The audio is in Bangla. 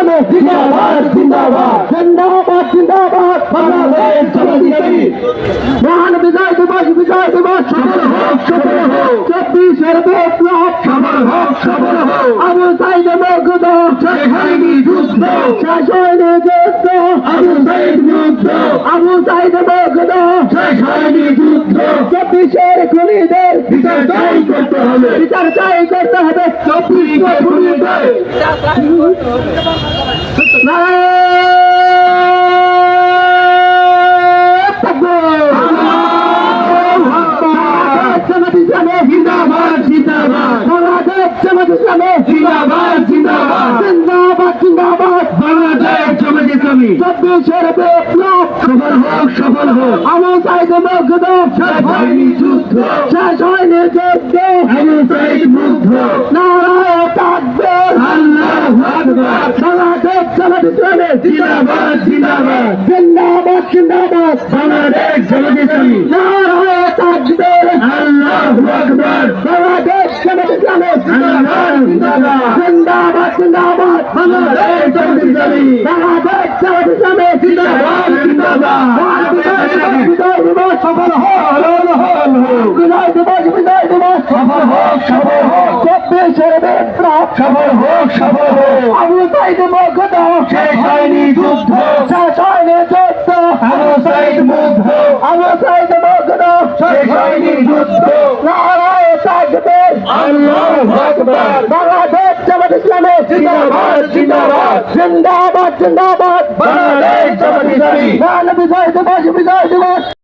ইসলামে জিন্দাবাদ জিন্দাবাদ। জিন্দাবাদ জিন্দাবাদ, বাংলাদেশ ইসলামী মহান বিজয় দিবস বিজয় দিবস, সফল হোক সফল হোক। চব্বিশের বিপ্লব সফল হোক সফল হোক। আবু সাইদ মগদ শেষ যুদ্ধ। শেষ যুদ্ধ। আবু সাইদ যুদ্ধ। আবু সাইদ মগদ শেষ যুদ্ধ। চব্বিশের খুনিদের বিচার করতে বিচার চাই করতে হবে। চব্বিশ জিন্দাবাদ জিন্দাবাদ বাংলাদেশ জামাত ইসলামী জিন্দাবাদ জিন্দাবাদ জিন্দাবাদ জিন্দাবাদ বাংলাদেশ জামাত ইসলামী চব্বিশের বিপ্লব সফল হোক। সফল হোক সাইদ মুগ্ধ শেষ হয়নি যুদ্ধ। নারায় তাকবীর আল্লাহু আকবার বাংলাদেশ জামাত ইসলামী জিন্দাবাদ জিন্দাবাদ জিন্দাবাদ জিন্দাবাদ বাংলাদেশ জামাত ইসলামী নারায় তাকবীর আল্লাহু আকবার বাংলাদেশ জামাত ইসলামী জিন্দাবাদ জিন্দাবাদ জিন্দাবাদ বাংলাদেশ জামাত ইসলামী বাংলাদেশ জামাত ইসলামী জিন্দাবাদ জিন্দাবাদ বিজয় দিবস সফল হোক বিজয় দিবস বিজয় দিবস সফল হোক সফল হোক বিপ্লব সফল হোক সফল হোক। আবু সাইদ মগদ শেষ হয়নি যুদ্ধ। শেষ হয়নি যুদ্ধ। আবু সাইদ মুগ্ধ। আবু সাইদ মগদ শেষ হয়নি যুদ্ধ। নারায় তাকবীর আল্লাহু আকবার। বাংলাদেশ জামাত ইসলামী। জিন্দাবাদ জিন্দাবাদ। জিন্দাবাদ জিন্দাবাদ। বাংলাদেশ জামাত ইসলামী। বিজয় দিবস বিজয় দিবস।